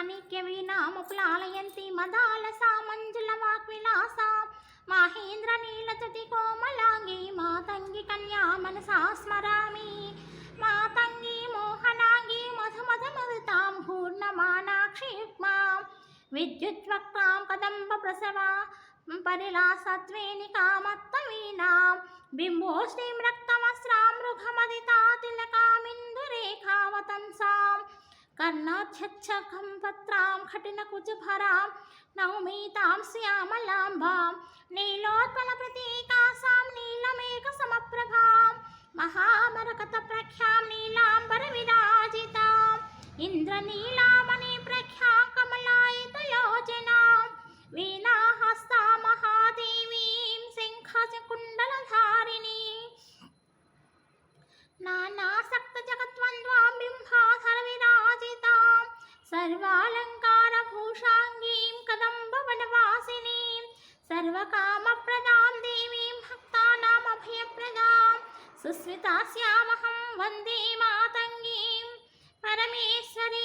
మాణిక్యవీణాముప్లాలయంతి మదాలసా మంజుల వాగ్విలాసా. మాహేంద్ర నీలతుతి కోమలాంగి మాతంగి కన్యా మనసా స్మరామి. మాతంగి మోహనాంగి మధు మధు మధుతాం పూర్ణమానాక్షి యుగ్మాం విద్యుద్వక్తాం కదంబ ప్రసవా పరిలాసత్వేని కామత్తవీనాం. బింబోష్ణీం రక్తవస్రాం మృగమదితా తిలకామిందురేఖావతంసాం. కర్ణాధ్యక్షం పత్రాం కఠినకుజభరాం నౌమీతాం శ్యామలాంబాం నీలోత్పల ప్రతీకాసాం నీలమేక సమప్రభాం మహామరకత ప్రఖ్యాం నీలాంబర విరాజితాం ఇంద్రనీలామణి ప్రఖ్యాం కమలాయతలోచనాం వీణాహస్తా మహాదేవీం శంఖకుండలధారిణీ నానాసక్త జగత్వంద్వాం సర్వాలంకార భూషాంగీం సర్వాలంకారభూషాంగీం కదంబవనవాసినీం సర్వకామప్రదాం దేవీం భక్తానామభయప్రదాం సుస్మితాస్యామహం వందే మాతంగీం పరమేశ్వరి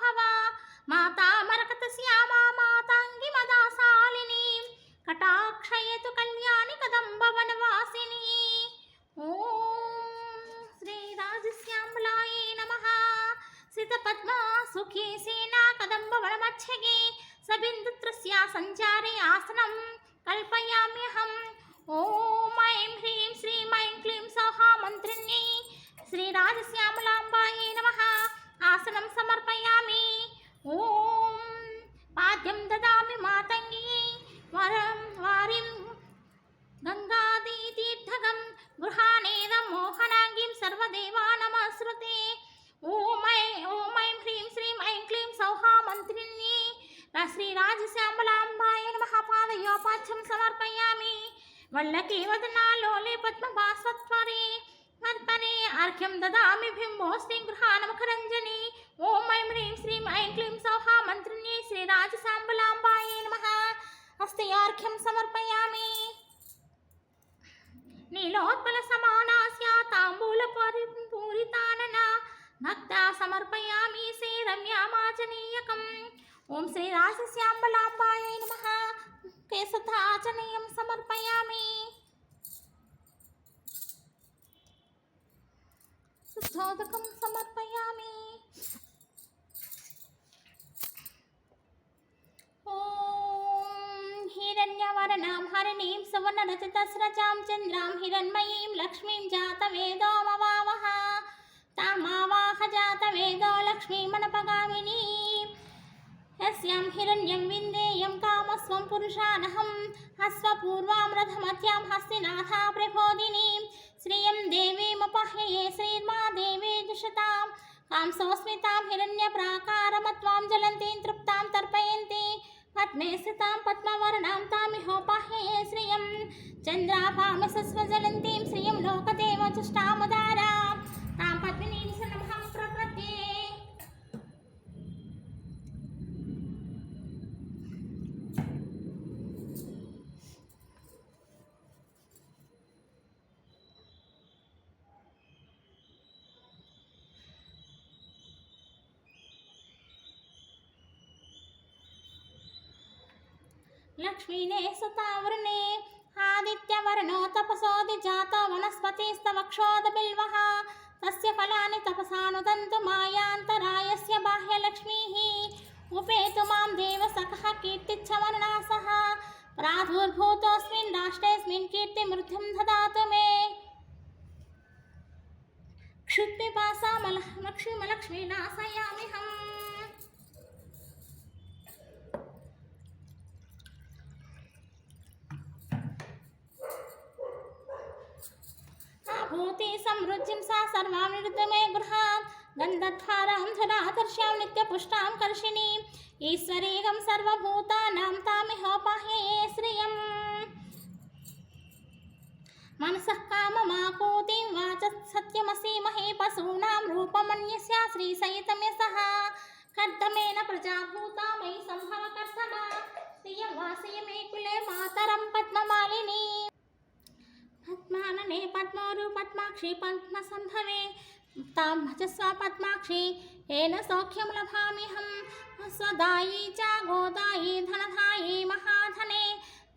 భవ మాతా మరకత శ్యామా మాతాంగి మదాసాలిని కటాక్షయతు కళ్యాణి కదంబ వనవాసిని ఓం శ్రీ రాజశ్యామలాయ నమ సిత సితపద్మా సుఖీ సేనా కదంబ కదంబవనమధ్యగే సబిందుత్రస్యా సంచారే ఆసనం కల్పయామ్యహం ఓం ఐం హ్రీం శ్రీం ఐం క్లీం సౌహా మంత్రిణ్యై శ్రీరాజశ్యామలాంబాయే నమ ఆసనం వరం వారిం గంగాదీతీర్థకం గృహానేదం మోహనాంగీం సర్వదేవా నమస్రుతే ఓమై ఐ హ్రీం శ్రీం ఐం క్లీం సౌహా మంత్రిణ్యే శ్రీరాజశ్యామలాంబాయ నమః పాదయోపాధ్యం సమర్పయామి వల్లకే వదనాలోలే పద్మభాస్వత్వరే మత్పరే అర్ఘ్యం దదామి బింబోస్తి గృహానముఖరంజని ఓం ఐం హ్రీం శ్రీం ఐం క్లీం సౌహా మంత్రిణ్యే శ్రీరాజసాంబలాంబాయ నమః स्वस्त्यार्घ्यं समर्पयामि। नीलोत्पलसमानास्या ताम्बूलपूरितानना भक्ता समर्पयामि श्री रम्यामाचनीयकम् ॐ श्रीराजस्याम्बलाम्बायै नमः। केशधाचनीयं समर्पयामि। शुद्धोदकं समर्पयामि वनरजतस्रजां तामावाह यस्यां हिरण्यं विन्देयं कामस्वं पुरुषानहम्। रथमत्यां हस्तिनाथा श्रियं देवीमुपह्यये श्रीर्मा देवी हिरण्यप्राकारमत्वां ज्वलन्तीं तृप्तां तर्पयन्ति। पद्मे स्थितां पद्मावरणां तामिहो बाह्ये श्रियं। चन्द्राभामसस्वज्वलन्तीं श्रियं लोकदेवचुष्टामुदारां। तां पद्मिनीं लक्ष्मी लक्ष्मीने सुतावृणे आदित्यवर्णो तपसोदि जातो वनस्पतिस्तव क्षोदबिल्वः तस्य फलानि तपसानुदन्तु मायान्तरायस्य बाह्यलक्ष्मीः। उपेतु माँ देवसखः कीर्तिच्छवर्णासः प्रादुर्भूतोऽस्मिन् राष्ट्रेऽस्मिन् कीर्तिमृद्धिं ददातु मे। क्षुद्विपासा मलक्ष्मीमलक्ष्मीनाशयाम्यहम् लक्ष्मीमलक्ष्मी नाशयाम्यहम् सा सर्वां निरुद्धमे गृहात् गन्धद्वारां धरादर्श्यां नित्यपुष्टां कर्षिणीम् ईश्वरीगं सर्वभूतानां तामिह श्रियम्। मनसः काममाकोतिं वाचः सत्यमसीमहे पशूनां रूपमन्यस्या श्रीसहितं यशः प्रजाभूता मयि सम्भवकर्दमा श्रियं वासय मे कुले मातरं पद्मवर्णे पद्मोरु पद्माक्षि पद्मसंभवे तां भजस्व पद्माक्षि, येन सौख्यं हम स्वदायी च गोदायी धनधायी महाधने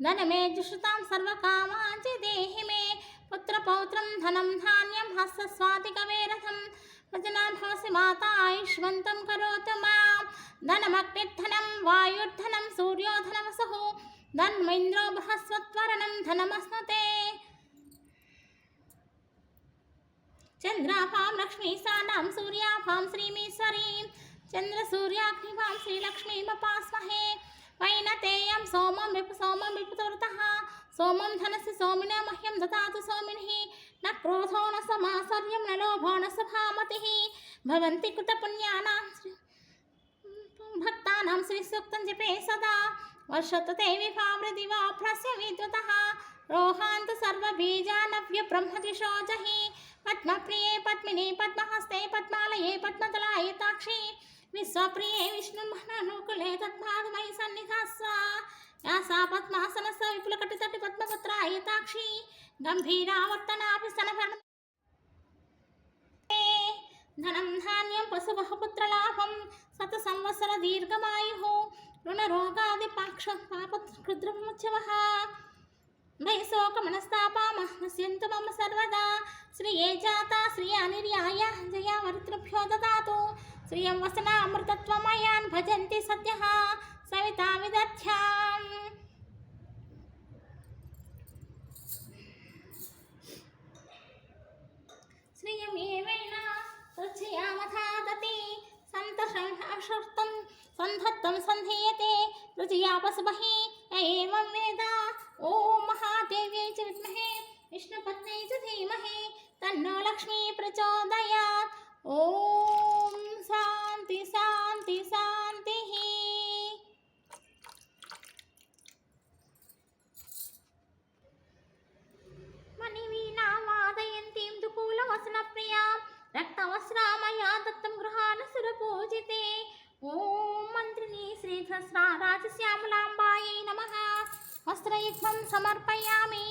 धन मे जुषतां सर्वकामाञ्च देहि मे। पुत्रपौत्रं धनं धान्यं हस्तस्वातिकवेरथं वजना भवसि माता आयुष्मन्तं करोतु माँ। धनमग्निर्धनं वायुर्धनं सूर्योधनवसुः धन्मिन्द्रो बृहस्वत्वरणं धनमस्नुते। चन्द्राभां लक्ष्मीसानां सूर्याभां श्रीमीश्वरीं चन्द्रसूर्याग्निभां श्रीलक्ष्मीमपास्महे। वैनतेयं सोमं विप, सोमं विपुतुरतः सोमं धनस्य सोमिन मह्यं ददातु सोमिनिः। न क्रोधो न समासर्यं, न लोभो न सभामतिः। भवन्ति कृतपुण्यानां भक्तानां श्रीसूक्तं जपे सदा। वर्षतते विभावृदिवाभ्रस्य विद्वतः रोहान्त सर्वबीजानव्यब्रह्मदिशोजहि పద్మప్రియే పద్మిని పద్మహస్తే పద్మాలయే పద్మతలాయతాక్షి విశ్వప్రియే విష్ణుమహననుకులే తద్మాధమయి సన్నిధాస్వ. యాసా పద్మాసనస్స విపులకటితటి పద్మపుత్రాయతాక్షి గంభీరావర్తనాభి స్తనభరణ ధనం ధాన్యం పశుబహుపుత్రలాభం సత సంవత్సర దీర్ఘమాయు రుణరోగాది పాక్ష పాప भयशोकमनस्तापामः पश्यन्तु मम सर्वदा श्रिये जाता श्रिया अनिर्याय जया वरतृभ्यो ददातु श्रियं वसनामृतत्वमयान् भजन्ति सद्यः सविता विदध्याम् श्रियम् एवेन रुचयामथादति अशुर्तं सन्धत्वं सन्धीयते रुचयापसुभि एवं वेद। ॐ महादेव्यै च विद्महे, विष्णुपत्न्यै च धीमहि, तन्नो लक्ष्मी प्रचोदयात्। ॐ शान्ति शान्ति, शान्तिः। వస్త్రయుగ్మం సమర్పయామి.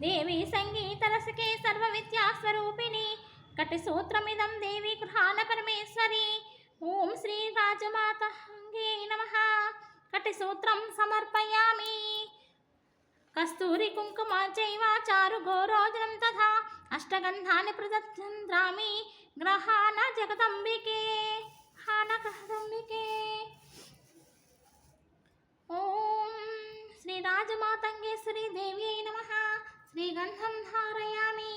దేవి సంగీతరసకే సర్వవిద్యాస్వరూపిణి కటిసూత్రమిదం దేవి గృహాన పరమేశ్వరి. ఓం శ్రీ రాజమాతంగే నమః. కటిసూత్రం సమర్పయామి. కస్తూరి కుంకుమ చైవ చారు గోరోజనం తథా. అష్టగంధాన్ని ప్రదత్రామి గ్రహాన జగదంబికే. హాన జగదంబికే ॐ श्री देव्यै नमः। श्रीगन्धं धारयामि।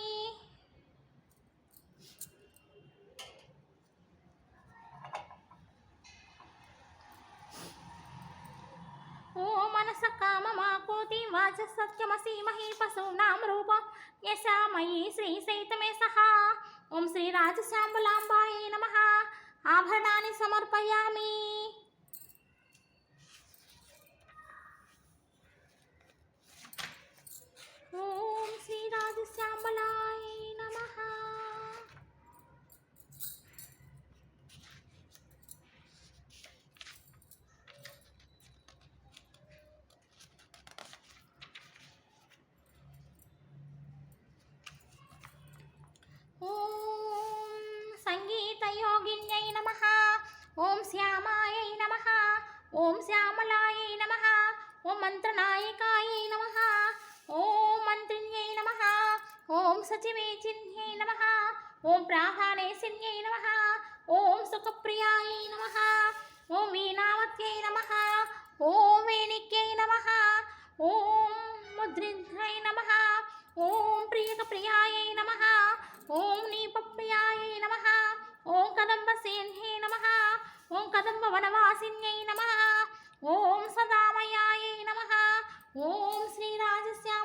ॐ मनसकाममाकोति वाचसत्यमसि मही पशूनां रूपं। यशा मयि श्रीशैतमे सहा। ॐ श्रीराजशाम्बलाम्बायै नमः। आभरणानि समर्पयामि। ఓం శ్రీ రాజశ్యామలాయ నమ ఓం సంగీతయోగిన్యై నమ ఓం శ్యామాయై నమ ఓం శ్యామలాయై నమ ఓం మంత్రనాయకాయై నమ ఓం మంత్రిణ్యై నమ ఓం సచివే చిహ్నే నమ ఓం ప్రాధానే శన్యై నమ ఓం సుఖప్రియాయ నమ ఓం వీణావత్యై నమ ఓం వేణిక్యై నమ ఓం ముద్రిద్రై నమ ఓం ప్రియక ప్రియాయ నమ ఓం నీపప్రియాయ నమ ఓం కదంబ సేన్యై నమ ఓం కదంబ వనవాసిన్యై నమ ఓం సదామయాయ నమ ఓం శ్రీరాజశ్యామ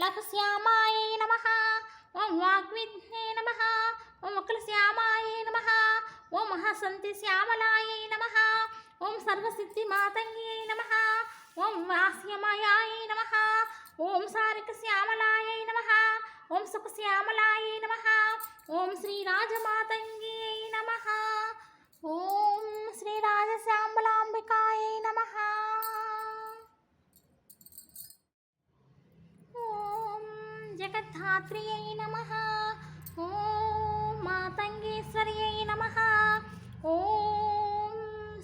లఘుశ్యామాయే నమ. ఓం వాగ్విఘ్నే నమ. ఓం వక్రశ్యామాయే నమ. ఓం మహాసంతి శ్యామలాయే నమ. ఓం సర్వసిద్ధి మాతంగే నమ. ఓం వాస్యమయాయ నమ. ఓం సారిక శ్యామలాయ నమ. ఓం సుఖశ్యామలాయ నమ. ఓం శ్రీరాజమాతంగే जगद्धात्र्यै नमः ॐ मातङ्गेश्वर्यै नमः ॐ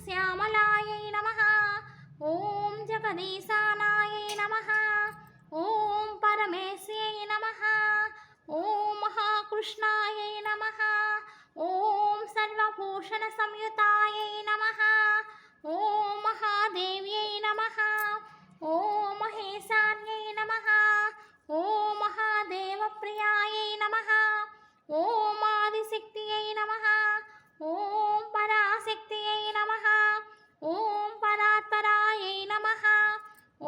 श्यामलायै नमः ॐ जगदीशानायै नमः ॐ नम नमः ॐ महाकृष्णायै नमः ॐ सर्वभूषणसंयुतायै नमः ॐ महादेव्यै नमः ॐ महेशा నమ. ఓం ఆదిశక్తి అయి నమ. ఓం పరాశక్తి అయి నమ. ఓం పరాత్పరాయై నమ.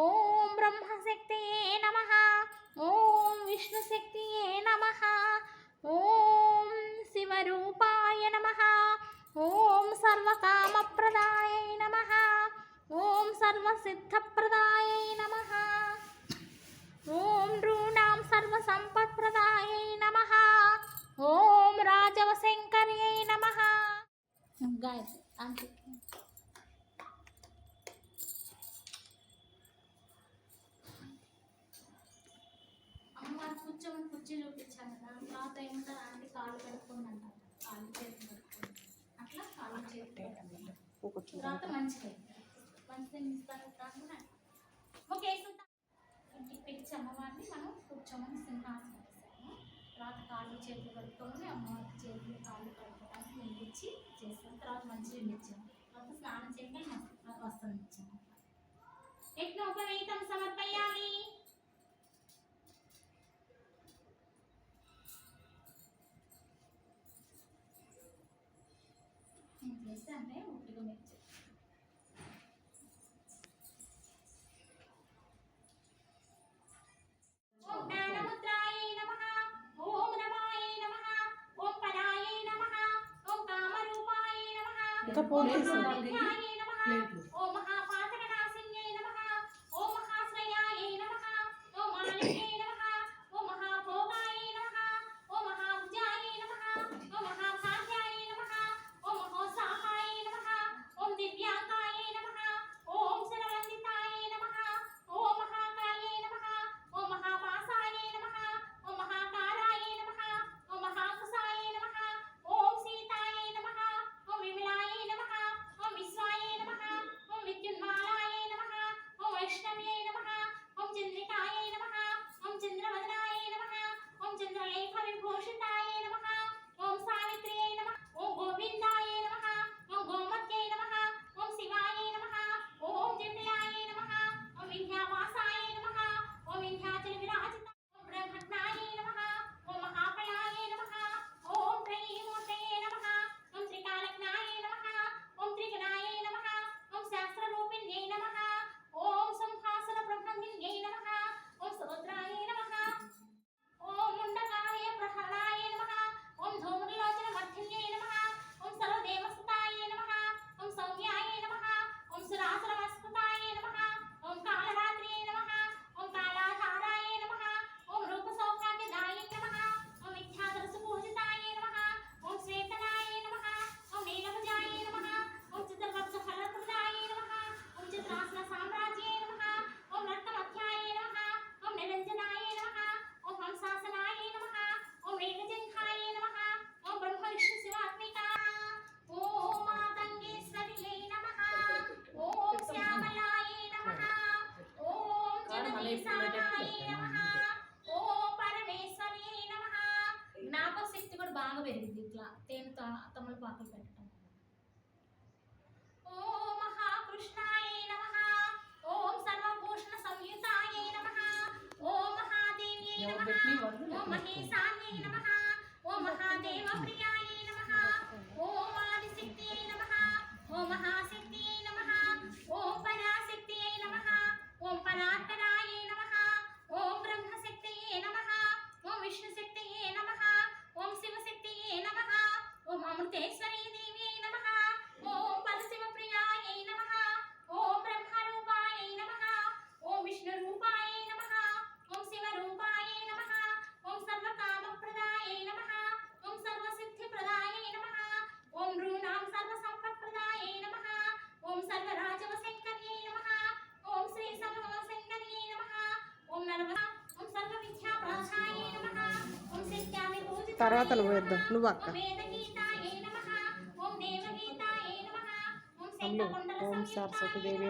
ఓం బ్రహ్మశక్తియే నమ. ఓం విష్ణుశక్తియే నమ. ఓం శివరూపాయ నమ. ఓం సర్వకామప్రదాయ నమ. ఓం సర్వసిద్ధ తర్వాత మంచిదే. ఓకే పిలిచి అమ్మవారిని మనం కూర్చోమని సింహాసనం ఇస్తాము తర్వాత కాళ్ళు చేతులు కడుక్కొని అమ్మవారికి చేతులు కాళ్ళు కడుక్కోవడానికి ఇచ్చి చేస్తాం తర్వాత మంచిగా ఇచ్చాము. తర్వాత స్నానం చేయడానికి వస్త్రం ఇచ్చాము. యజ్ఞోపవేతం సమర్పయాలి నేను చేస్తే అంటే ఉట్టిగా ఇంకా ఫోన్ చేసాను ఓం మహేశాన్యై నమః ఓం మహాదేవ ప్రియాయై నమః ఓం ఆదిశక్తియై నమః ఓం మహాశక్తియై నమః ఓం పరాశక్తియై నమః ఓం పరాత్పరాయై నమః ఓం బ్రహ్మశక్తియే నమః ఓం విష్ణుశక్తియే నమః ఓం శివశక్తియే నమః ఓం అమృతేశ్వరి తర్వాత నువ్వు వేద్దాం. నువ్వు అక్క. ఓం సరస్వతి దేవి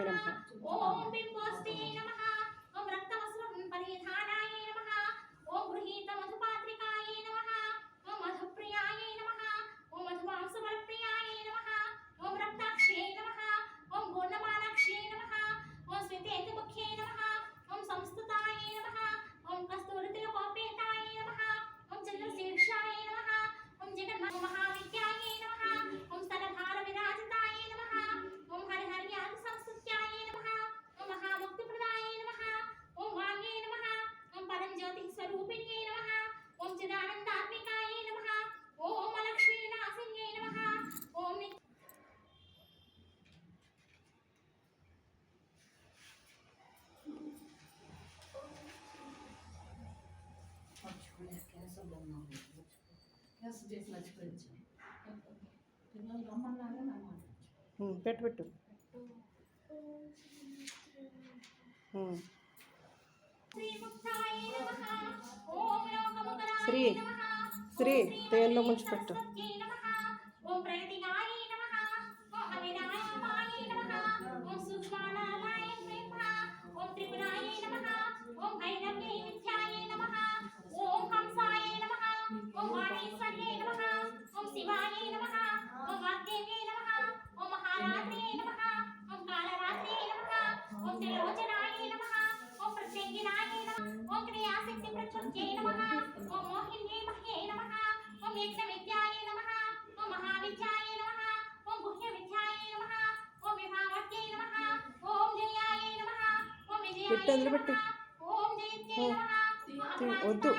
పెట్టు పెట్టు. శ్రీ శ్రీ తేల్లో ముంచి పెట్టు. పెట్టు అందులో పెట్టు. వద్దు.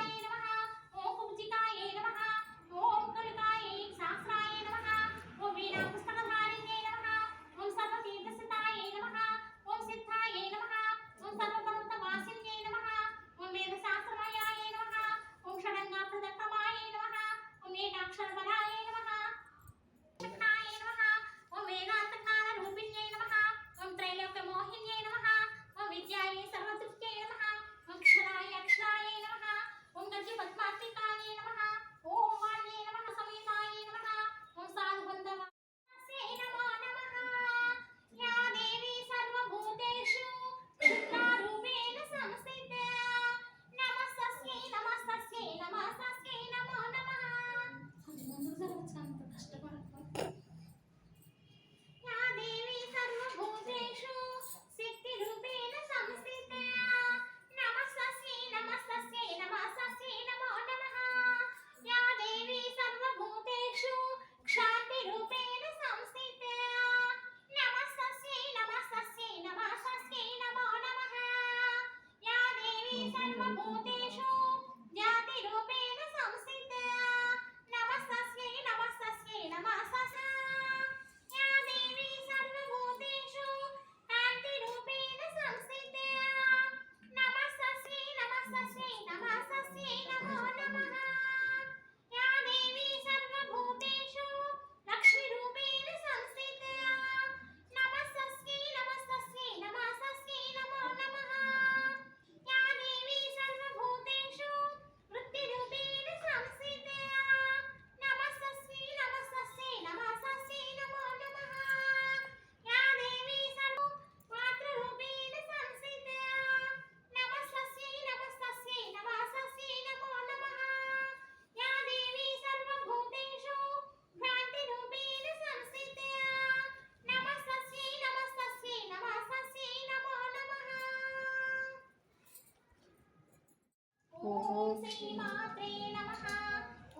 శ్రీమాత్రే నమః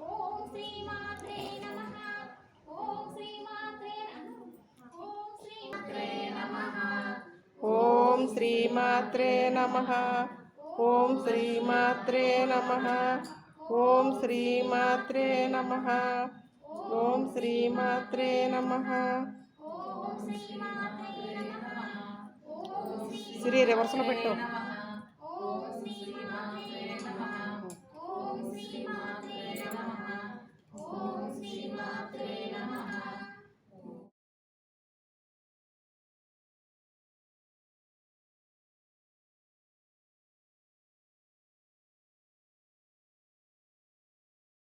ఓం శ్రీమాత్రే నమ ఓం శ్రీమాత్రే నమ ఓం శ్రీమాత్రే నమ ఓం శ్రీమాత్రే నమ ఓం శ్రీమాత్రే నమః ఓం శ్రీ రివర్స్లో పెట్టు